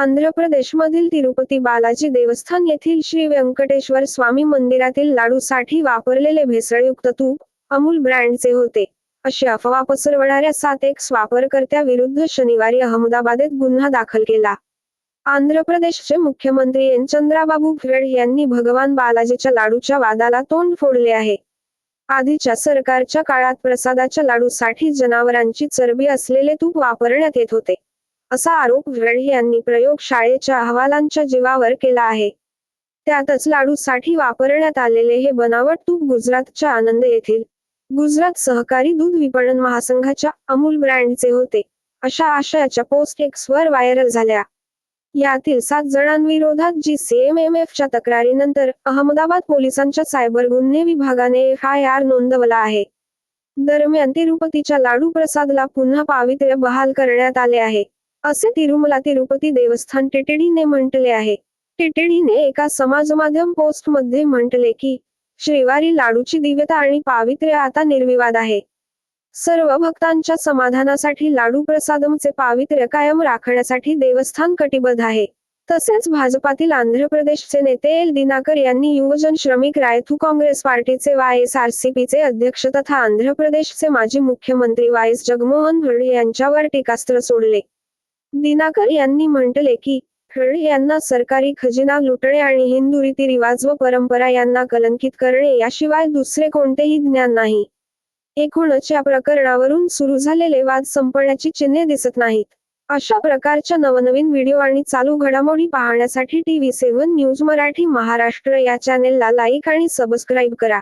आंध्र प्रदेशमधील तिरुपती बालाजी देवस्थान येथील श्री व्यंकटेश्वर स्वामी मंदिरातील लाडूसाठी वापरलेले भेसळयुक्त तूप अमूल ब्रँडचे होते. अशी अफवा पसरवणाऱ्या सात एक्स वापरकर्त्याविरुद्ध शनिवारी अहमदाबादेत गुन्हा दाखल केला. आंध्र प्रदेशचे मुख्यमंत्री एन. चंद्राबाबू नायडू यांनी भगवान बालाजीच्या लाडूच्या वादाला तोंड फोडले आहे. आधीच्या सरकारच्या काळात प्रसादाच्या लाडूसाठी जनावरांची चरबी असलेले तूप वापरण्यात येत होते. असा आरोप नायडू यांनी प्रयोगशाळेच्या अहवालांच्या जीवावर केला आहे. त्यातच लाडूसाठी वापरण्यात आलेले हे बनावट तूप गुजरातच्या आनंद येथील गुजरात सहकारी दूध विपणन महासंघाच्या अमूल ब्रँडचे होते अशा आशयाच्या पोस्ट एक्सवर व्हायरल झाल्या. यातील सात जणांविरोधात जी च्या तक्रारीनंतर अहमदाबाद पोलिसांच्या सायबर गुन्हे विभागाने एफ आय आर नोंदवला आहे. दरम्यान तिरुपतीच्या लाडू प्रसादला पुन्हा पावित्र्य बहाल करण्यात आले आहे. असे तिरुमला तिरुपती देवस्थान टिटिडीने म्हटले आहे. टिटिडीने एका समाजमाध्यम पोस्टमध्ये म्हटले की श्रीवारी लाडूची दिव्यता आणि पावित्र्य आता निर्विवाद आहे. सर्व भक्तांच्या समाधानासाठी लाडू प्रसादमचे पावित्र्य कायम राखण्यासाठी देवस्थान कटिबद्ध आहे. तसेच भाजपातील आंध्र प्रदेशचे नेते एल. दिनाकर यांनी युवजन श्रमिक रायथू काँग्रेस पार्टीचे वाय एस आर सी पीचे अध्यक्ष तथा आंध्र प्रदेशचे माजी मुख्यमंत्री वाय एस जगमोहन रेड्डी यांच्यावर टीकास्त्र सोडले. दिनाकर यांनी म्हटले की रेड्डी यांना सरकारी खजिना लुटणे आणि हिंदू रीतिरिवाज व परंपरा यांना कलंकित करणे याशिवाय दुसरे कोणतेही ज्ञान नाही. एकूणच या प्रकरणावरून सुरू झालेले वाद संपण्याची चिन्हे दिसत नाहीत. अशा प्रकारच्या नवनवीन व्हिडिओ आणि चालू घडामोडी पाहण्यासाठी TV seven news Marathi Maharashtra या चॅनेलला लाईक आणि सबस्क्राईब करा.